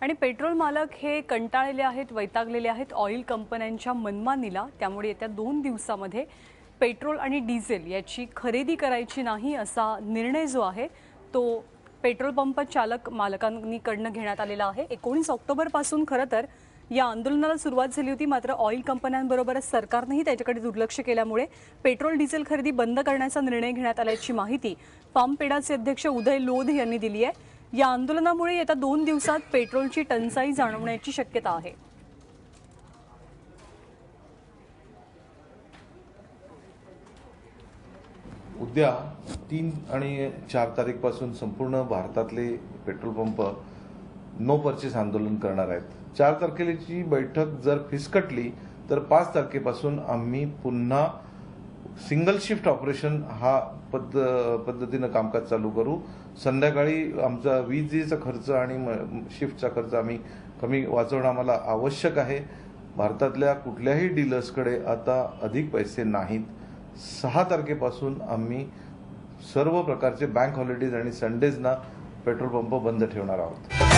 आणि पेट्रोल मालक हे कंटाळलेले आहेत वैतागलेले आहेत ऑइल कंपन्यांच्या मनमानीला. त्यामुळे येत्या दोन दिवसामध्ये पेट्रोल आणि डिझेल याची खरेदी करायची नाही असा निर्णय जो आहे तो पेट्रोल पंप चालक मालकांनीकडनं घेण्यात आलेला आहे. एकोणीस ऑक्टोबरपासून खरं तर या आंदोलनाला सुरुवात झाली होती. मात्र ऑइल कंपन्यांबरोबरच सरकारनंही त्याच्याकडे दुर्लक्ष केल्यामुळे पेट्रोल डिझेल खरेदी बंद करण्याचा निर्णय घेण्यात आल्याची माहिती पामपेडाचे अध्यक्ष उदय लोध यांनी दिली आहे. या आंदोलनामुळे येत्या दोन दिवसात पेट्रोलची टंचाई जाणवण्याची शक्यता आहे. उद्या तीन आणि चार तारीखपासून संपूर्ण भारतातले पेट्रोल पंप नो परचेस आंदोलन करणार आहेत. चार तारखेची बैठक जर फिसकटली तर पाच तारखेपासून आम्ही पुन्हा सिंगल शिफ्ट ऑपरेशन हा पद्ध पद्धतीनं कामकाज चालू करू. संध्याकाळी आमचा विजेचा खर्च आणि म- शिफ्टचा खर्च आम्ही कमी वाचवणं आम्हाला आवश्यक आहे. भारतातल्या कुठल्याही डीलर्सकडे आता अधिक पैसे नाहीत. सहा तारखेपासून आम्ही सर्व प्रकारचे बँक हॉलिडेज आणि संडेजना पेट्रोल पंप बंद ठेवणार आहोत.